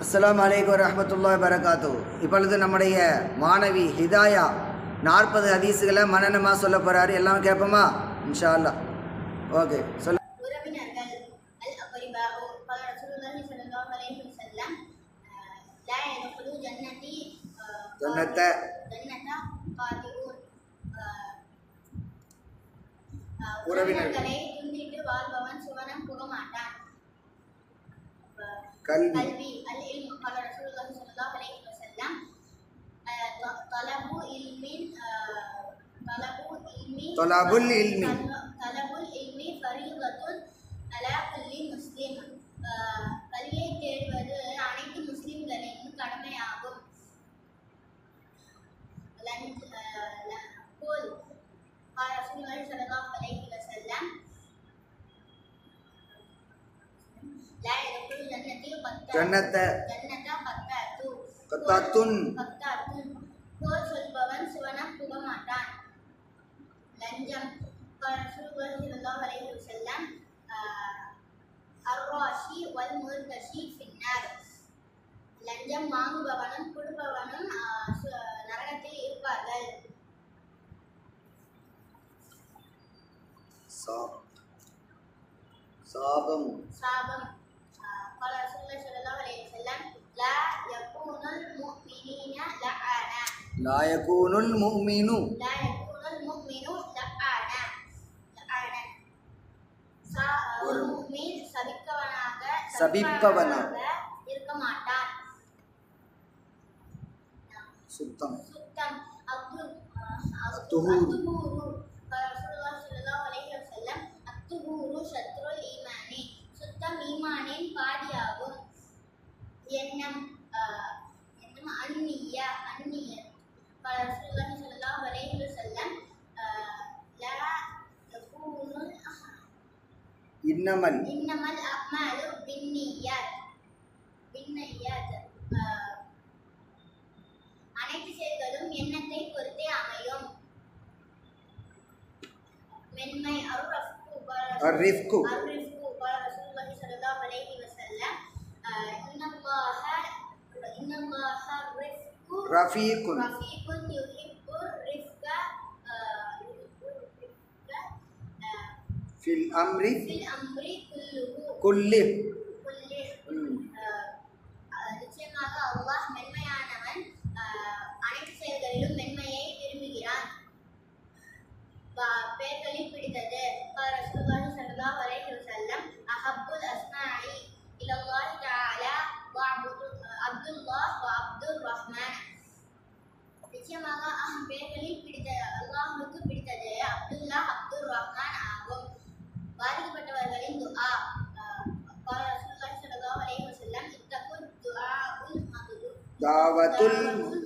அஸ்லாம் வலைக்கம் ரஹமத்துல்லா வரகாத்து இப்பொழுது நம்முடைய மாணவி ஹிதாயா நாற்பது ஹதீஸுகளை மனநமாக சொல்ல போகிறாரு எல்லாம் கேட்போமா? இன்ஷா அல்லா ஓகே சொல்ல உறவினர்களை துண்டிட்டு வாழ்பவன் قلبي. قلبي. العلم. قال رسول الله صلى الله عليه وسلم آه، طلب علم آه، طلب علم. طلب العلم. லஞ்சம். செல்லம். அர்ராஷி வல் லஞ்சம் வாங்குபவனும் கொடுப்பவனும் நரகத்தில் இருப்பார்கள். சாபம் சாபம். சாபம். قال رسول الله صلى الله عليه وسلم لا يكون المؤمنين لعانا லாயகூனுல் முஃமினு لا يكون المؤمن لعانا لعانا சா- ஒரு முஃமின் சபிக்கவனாக சபிப்பவனாக இருக்க மாட்டான் சுத்தம் சுத்தம் அத்து அத்துஹூர். எண்ணம் என்னமா அந்நிய அந்நிய. பல ரசூலுல்லாஹி ஸல்லல்லாஹு அலைஹி வஸல்லம் இன்னமல் இன்னமல் அமாலு பின்னியாத் பின்னியாத் அனைத்து செயல்களும் எண்ணத்தை பொறுத்தே அமையும். மென்மை அருள் அருள் رفيق. رفيق يحب الرفق آه، آه، في الأمر في الأمر كله. كله. دعوت الم